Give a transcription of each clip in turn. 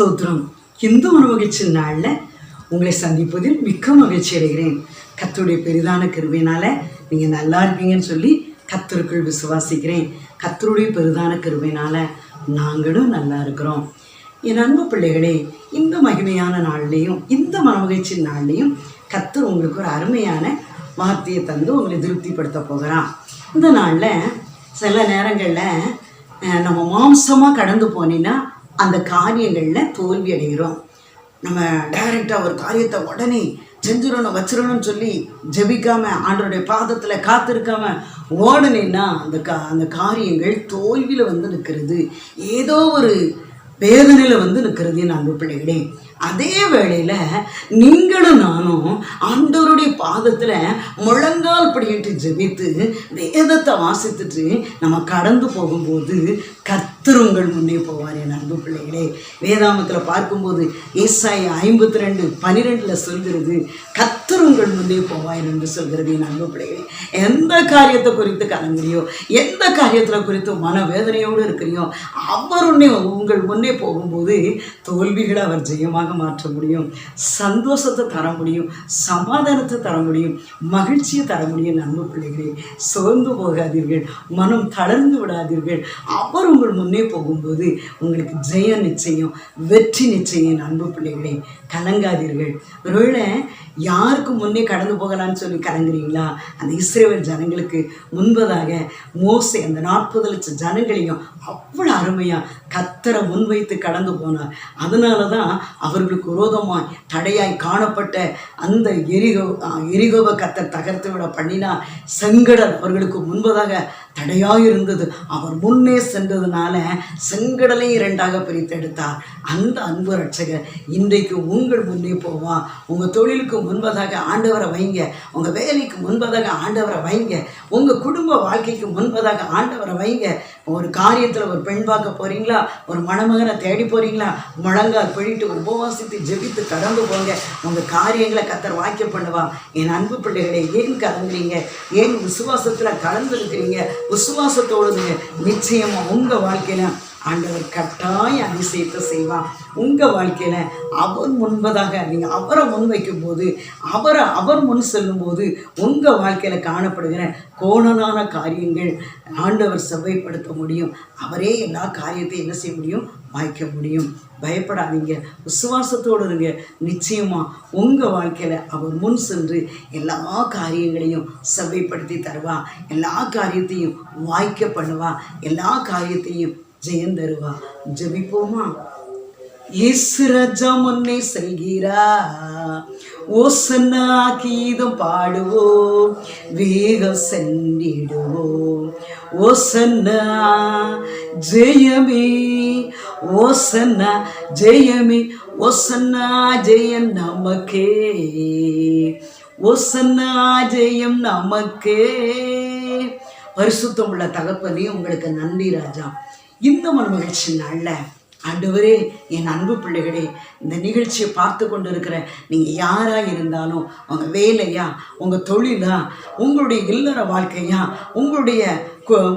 கர்த்தருக்கு ஸ்தோத்திரம். இந்து மனமகிழ்ச்சி நாளில் உங்களை சந்திப்பதில் மிக்க மகிழ்ச்சி அடைகிறேன். கத்தருடைய பெரிதான கருவினால் நீங்கள் நல்லா இருப்பீங்கன்னு சொல்லி கத்தருக்குள் விசுவாசிக்கிறேன். கத்தருடைய பெரிதான கருவினால் நாங்களும் நல்லா இருக்கிறோம். என் அன்பு பிள்ளைகளே இந்த மகிமையான நாள்லேயும் இந்த மனமகிழ்ச்சி நாள்லேயும் கத்தர் உங்களுக்கு ஒரு அருமையான வார்த்தையை தந்து உங்களை திருப்திப்படுத்த போகிறான் இந்த நாளில் சில நேரங்களில் நம்ம மாம்சமாக கடந்து போனீங்கன்னா அந்த காரியங்களில் தோல்வி அடைகிறோம். நம்ம டைரெக்டாக ஒரு காரியத்தை உடனே செஞ்சிடணும் வச்சிடணும்னு சொல்லி ஜெபிக்காம ஆண்டருடைய பாதத்தில் காத்திருக்காம ஓடனேன்னா அந்த கா அந்த காரியங்கள் தோல்வியில் வந்து நிற்கிறது. ஏதோ ஒரு வேதனையில் வந்து நிற்கிறது என் அன்பு பிள்ளைகளே. அதே வேளையில் நீங்களும் நானும் ஆண்டவருடைய பாதத்தில் முழங்கால் படியிட்டு ஜெபித்து வேதத்தை வாசித்துட்டு நம்ம கடந்து போகும்போது கத்திருங்கள் முன்னே போவார் என் அன்பு பிள்ளைகளே. வேதாமத்தில் பார்க்கும்போது ஏசாய் ஐம்பத்தி ரெண்டு பனிரெண்டில் சொல்கிறது கத்திருங்கள் முன்னே போவார் என்று சொல்கிறது என் அன்பு பிள்ளைகளே. எந்த காரியத்தை குறித்து கலங்குறியோ எந்த காரியத்தில் குறித்து மனவேதனையோடு இருக்கிறியோ அவர் உன்னே உங்கள் முன்னே போகும்போது தோல்விகளை அவர் ஜெயமாக மாற்ற முடியும் சந்தோஷத்தை தர முடியும் சமாதானத்தை தர முடியும் மகிழ்ச்சியை தர முடியும் அன்பு பிள்ளைகளே. சோர்ந்து போகாதீர்கள் மனம் தளர்ந்து விடாதீர்கள். அவர் உங்கள் முன்னே போகும்போது உங்களுக்கு ஜெயம் நிச்சயம் வெற்றி நிச்சயம் என் அன்பு பிள்ளைகளே. கலங்காதீர்கள். ஒருவேளை யாருக்கு முன்னே கடந்து போகலான்னு சொல்லி கலங்குறீங்களா? அந்த இஸ்ரேல் ஜனங்களுக்கு முன்பதாக மோசே அந்த நாற்பது லட்சம் ஜனங்களையும் அவ்வளோ அருமையாக கத்தரை முன்வைத்து கடந்து போனார். அதனால தான் அவர் அவர்களுக்கு விரோதமாய் தடையாய் காணப்பட்ட அந்த எரிகோ எரிகோவை கத்தை தகர்த்து விட பண்ணினா செங்கடல் அவர்களுக்கு முன்பதாக தடையாக இருந்தது அவர் முன்னே சென்றதுனால செங்கடலை இரண்டாக பிரித்தெடுத்தார் அந்த அன்பு ரட்சகர் இன்றைக்கு உங்கள் முன்னே போவா. உங்கள் தொழிலுக்கு முன்பதாக ஆண்டவரை வைங்க. உங்கள் வேலைக்கு முன்பதாக ஆண்டவரை வைங்க. உங்கள் குடும்ப வாழ்க்கைக்கு முன்பதாக ஆண்டவரை வைங்க. ஒரு காரியத்தில் ஒரு பெண் பார்க்க போகிறீங்களா ஒரு மணமகனை தேடி போகிறீங்களா முழங்கால் பிழிட்டு உபவாசித்து ஜெபித்து கடந்து போங்க. உங்கள் காரியங்களை கத்தர் வாக்கிய பண்ணுவா என் அன்பு பிள்ளைகளை ஏன் கலந்துறீங்க ஏன் விசுவாசத்தில் கலந்துருக்கிறீங்க? விசுவாசத்தோடு நீங்கள் நிச்சயமாக உங்கள் வாழ்க்கையில் ஆண்டவர் கட்டாய அதிசயத்தை செய்வான் உங்கள் வாழ்க்கையில் அவர் முன்பதாக நீங்கள் அவரை முன் வைக்கும்போது அவரை அவர் முன் செல்லும்போது உங்கள் வாழ்க்கையில் காணப்படுகிற கோணலான காரியங்கள் ஆண்டவர் செவ்வைப்படுத்த முடியும். அவரே எல்லா காரியத்தையும் என்ன செய்ய முடியும்? வாய்க்க முடியும். பயப்படாதீங்க. விசுவாசத்தோடு இருங்க. நிச்சயமாக உங்கள் வாழ்க்கையில் அவர் முன் சென்று எல்லா காரியங்களையும் செவ்வைப்படுத்தி தருவா எல்லா காரியத்தையும் வாய்க்க பண்ணுவா எல்லா காரியத்தையும் ஜெயம் தருவா ஜபிப்போமா? இயேசு ராஜா முன்னே செல்கிறா ஓசன்னா கீதம் பாடுவோம் வேகம் சென்றிடுவோம். ஓசன்னா ஜெயமே ஓசன்னா ஜெயமே ஓசன்னா ஜெயம் நமக்கே. ஓசன்னா ஜெயம் நமக்கே. பரிசுத்தம் உள்ள தகப்பனே உங்களுக்கு நன்றி ராஜா. இந்த மகிழ்ச்சி நாளில். ஆண்டவரே என் அன்பு பிள்ளைகளே இந்த நிகழ்ச்சியை பார்த்து கொண்டு இருக்கிற நீங்கள் யாராக இருந்தாலும் உங்கள் வேலையா உங்கள் தொழிலா உங்களுடைய இல்லற வாழ்க்கையா உங்களுடைய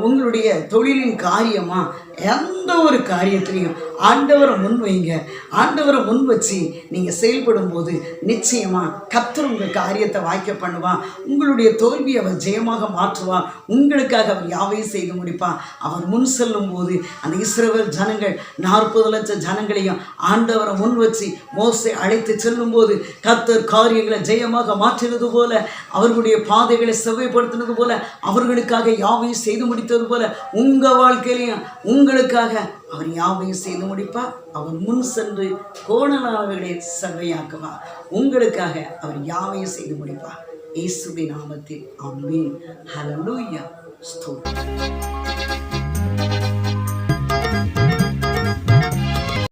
உங்களுடைய தொழிலின் காரியமாக எந்த ஒரு காரியத்திலையும் ஆண்டவரை முன் வைங்க. ஆண்டவரை முன் வச்சு நீங்கள் செயல்படும் போது நிச்சயமாக கத்தர் உங்கள் காரியத்தை வாய்க்க பண்ணுவான் உங்களுடைய தோல்வியை அவர் ஜெயமாக மாற்றுவான் உங்களுக்காக அவர் யாவையும் செய்து முடிப்பான் அவர் முன் செல்லும் போது அந்த இஸ்ரவர் ஜனங்கள் நாற்பது லட்சம் ஜனங்களையும் ஆண்டவரை முன் வச்சு மோசை அழைத்து செல்லும் போது கத்தர் காரியங்களை ஜெயமாக மாற்றினது போல அவர்களுடைய பாதைகளை செவ்வைப்படுத்தினது போல அவர்களுக்காக யாவையும் செய்து முடித்தது போல உங்கள் வாழ்க்கையிலையும் உங்களுக்காக அவர் யாவையும் செய்து முடிப்பா அவர் முன் சென்று கோணலாளர்களை செவ்வையாக்குவார் உங்களுக்காக அவர் யாவையும் செய்து முடிப்பார். இயேசுவின் நாமத்தில் அம்மீன் ஹலலூயா ஸ்தோத்திரம்.